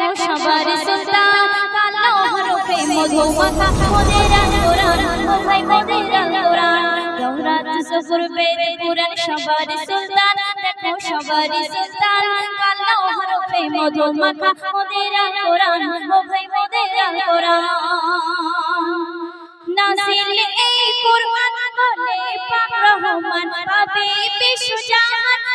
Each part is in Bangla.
দেখো সুলতান কালো হরফে মধু মাখা মোদের কোরআন ও ভাই মোদের কোরআন দৌরাত সফর বেদ পুরাণ সবার সুলতান দেখো সবার সুলতান কালো হরফে মধু মাখা মোদের কোরআন ও ভাই মোদের কোরআন নাসিল এই কুরআন বলে পাক রহমান পাবে বিশ্বজাহান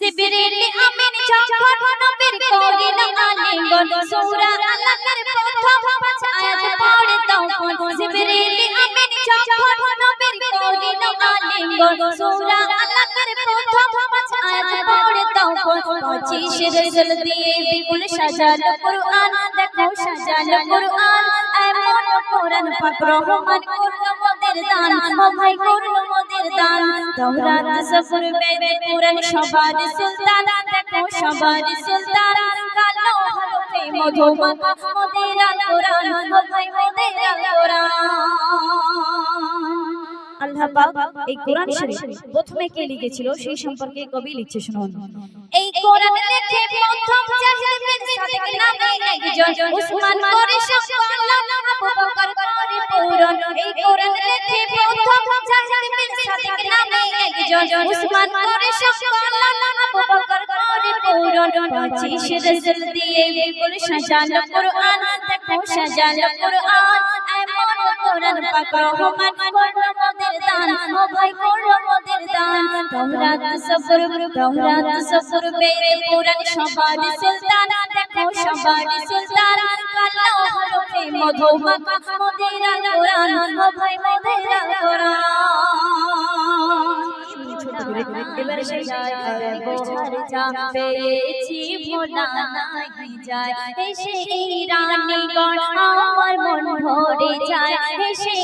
জিবরিল আমিন যখন নবীর করিল আলিঙ্গন সূরা আলাকার প্রথম পাঁচ আয়াত পড়ে তখন জিবরিল আমিন যখন নবীর করিল আলিঙ্গন সূরা আলাকার প্রথম পাঁচ আয়াত পড়ে তখন পঁচিশ রসুল দিয়ে বিপুল সাজালো কুরআন, দেখো সাজালো কুরআন। এমন কোরআন পাক রহমান করল মোদের দান ও ভাই করল দান তাওরাত সফর বেদ কুরআন সবার সুলতান। দেখো সবার সুলতান। কালো হরফে মধু মাখা মোদের কোরআন ভাই মোদের কোরআন। আল্লাহ পাক এই কোরআন শরীফ প্রথমে কে লিখেছিল? সেই সম্পর্কে কবি লিখছে শুনুন। এই কোরআন লেখে প্রথম জাহিদ বিন সাদিক নামে একজন। উসমান করে সম্পাদন আবু বকর করে পূরণ এই কোরআন লেখে একজন উসমান করে সম্পাদন আবু করে পূরণ পঁচিশ রসুল দিয়ে বিপুল সাজানো কোরআন দেখো সাজানো কোরআন। এমন কোরআন পাক রহমান করল মোদের দান। ও ভাই করল মোদের দান। তাওরাত সফর তাওরাত সফর বেদ পুরাণ সবার সুলতান। দেখো সবার সুলতান। কালো হরফে মধু মাখা মোদের কোরআন ও ভাই মোদের কোরআন এবারে সেই বোঝার যা পেয়েছি ভোলা নাহি যায় এসে রানীগণ আমার মন ভরে যায় এসে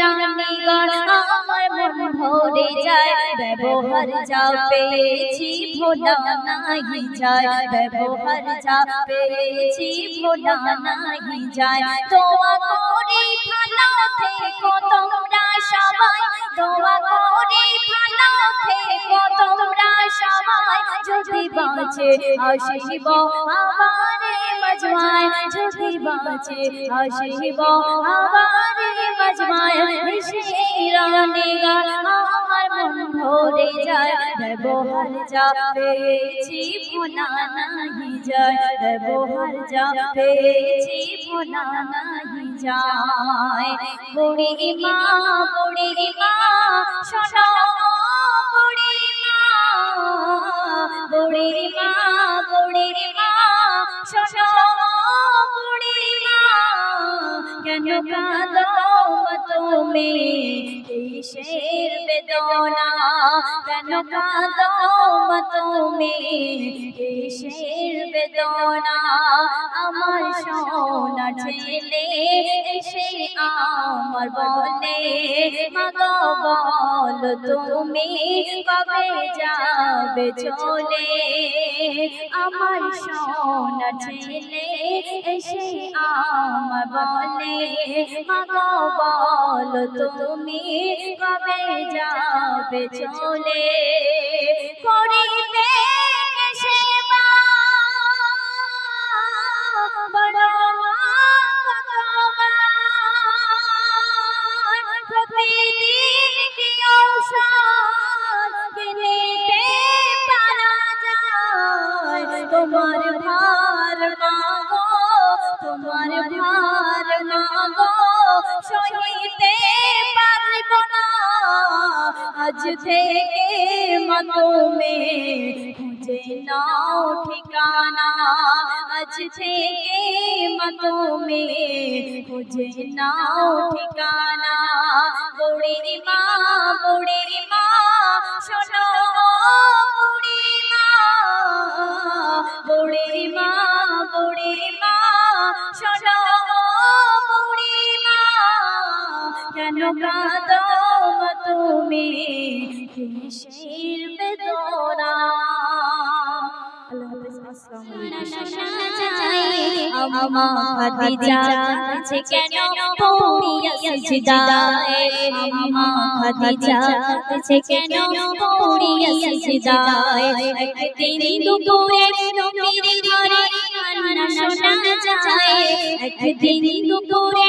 রানীগণ আমার মন ভরে যায় ব্যবহার যা পেয়েছি ভোলা নাহি যায় ব্যবহার যা পেয়েছি ভোলা নাহি যায় দোয়া করি ভালো থেকো তোমরা সবাই দোয়া করি ভালো থেকো তোমরা সবাই যদি বাঁচে আসিব আমারে মজমায় যদি বাঁচে আসিব আমারে মজমায় সেই রানীগা আমার মন ভরে যায় ব্যবহার যা পেয়েছি ভোলা নাহি যায় ব্যবহার যা পেয়েছি ভোলা নাহি যায়। বুড়ি মা বুড়ি মা, শোনো, বুড়ি মা বুড়ি মা বুড়ি মা, শোনো, বুড়ি মা, কেন কাঁদো তুমি? কিসের বেদনা? কেন কাঁদো তুমি? কিসের বেদনা? আমার সোনা ছেলে এসে আমার বলে মাগো, বল তুমি কবে যাবে চলে? আমার সোনা ছেলে এসে আমার বলে মাগো, বল তুমি কবে যাবে চলে? করিবে আজ থেকে মতমে খুঁজে নাও ঠিকানা। আজ থেকে মতমে খুঁজে নাও ঠিকানা। বুড়ি মা বুড়ি মা, শোনো বুড়ি মা। বুড়ি মা বুড়ি মা, শোনো বুড়িমা কেন কাঁদো তুমি কিসের বেদনা আল্লাহ হাফেজ আসসালামু আলাইকুম আম্মা খাদিজা কাছে কেন পড়িয়া সিজদায় আম্মা খাদিজা কাছে কেন পড়িয়া সিজদায় একদিন দুপুরে নবীর ঘরে কান্না শোনা যায় একদিন দুপুরে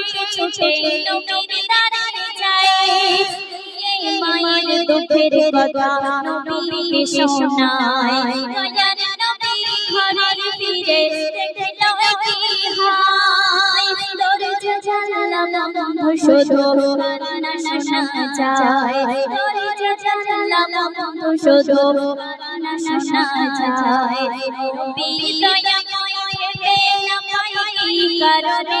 ছুটে ছুটে নবীর দাঁড়িয়ে যায়। দিয়ে মায়ের দুঃখের কথা নবীকে শোনায়। দয়ার নবী ঘরে ফিরে দেখল কি হায়। দরজা জানলা বন্ধ শুধু কান্না শোনা যায়। দরজা জানলা বন্ধ শুধু কান্না শোনা যায়। নবী দয়া ভেবে না কারণে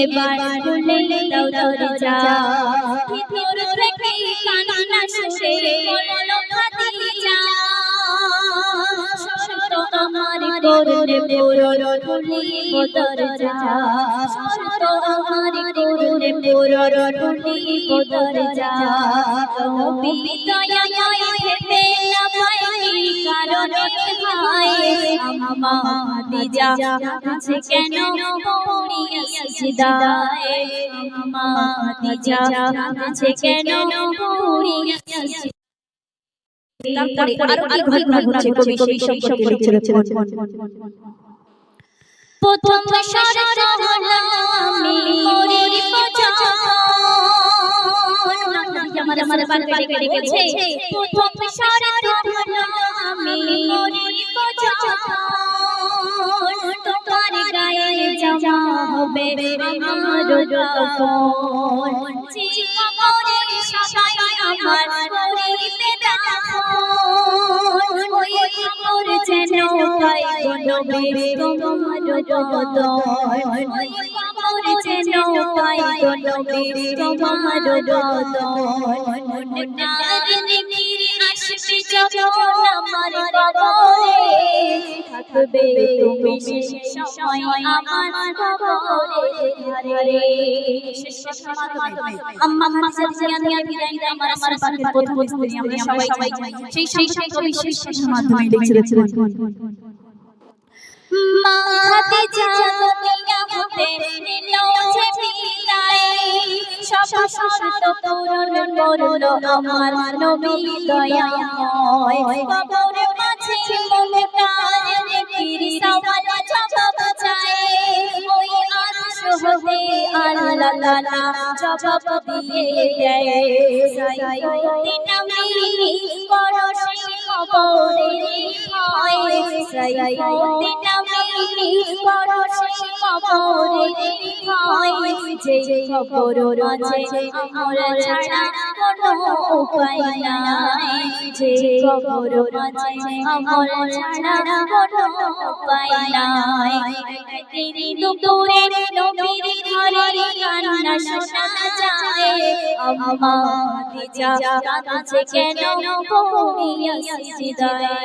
এবার খুলে দাও দরজা। ভিতর থেকে কান্না শুনে বলল খাদিজা শর্ত আমার করলে পূরণ খুলিব দরজা। শর্ত আমার করলে পূরণ খুলিব দরজা। নবী দয়া ভেবে কারণে হায় কেন পড়িয়া কেন পড়িয়া তারপরে আরও প্রথম শরত যে কাপড়ে সবাই আমার করিবে দাফন ওই কাপড় যেন পাই নবী তোমার দদন ওই কাপড় যেন পাই নবী তোমার দদন মনটার যখন আমার কবরে থাকবে তুমি শেষ সময় আমার কবরে ধারে আম্মা খাদিজা জিয়া দিয়া বিদায় আমার আমার পাখির প্রথম স্ত্রী আমরা সবাই সবাই সেই সেই সেই কবি শেষ মাধ্যমে লিখছে দেখুন মা খাদিজা দুনিয়া হতে নিল যে সব শর্ত পূরণ করল আমার নবী দয়াময় কবর মাঝে মনে প্রাণ রেখির সওয়াল জবাব চায় ওই আরশ হতে আল্লাহ তাআলা জবাব দিয়ে দেয় সাইয়্যিদিন আমি করো সেই কবরে হয় সাইয়্যিদিন আমি করো সেই কবরে হয় যে কবর মাঝে আমার ছাড়া কোনো উপায় নাই। যে কবর মাঝে আমার ছাড়া কোনো উপায় নাই। তিনি দুপুরে নবীর ঘরে কান্না শোনা যায়। আম্মা খাদিজা কাঁদছে কেন? পড়িয়া সিজদায়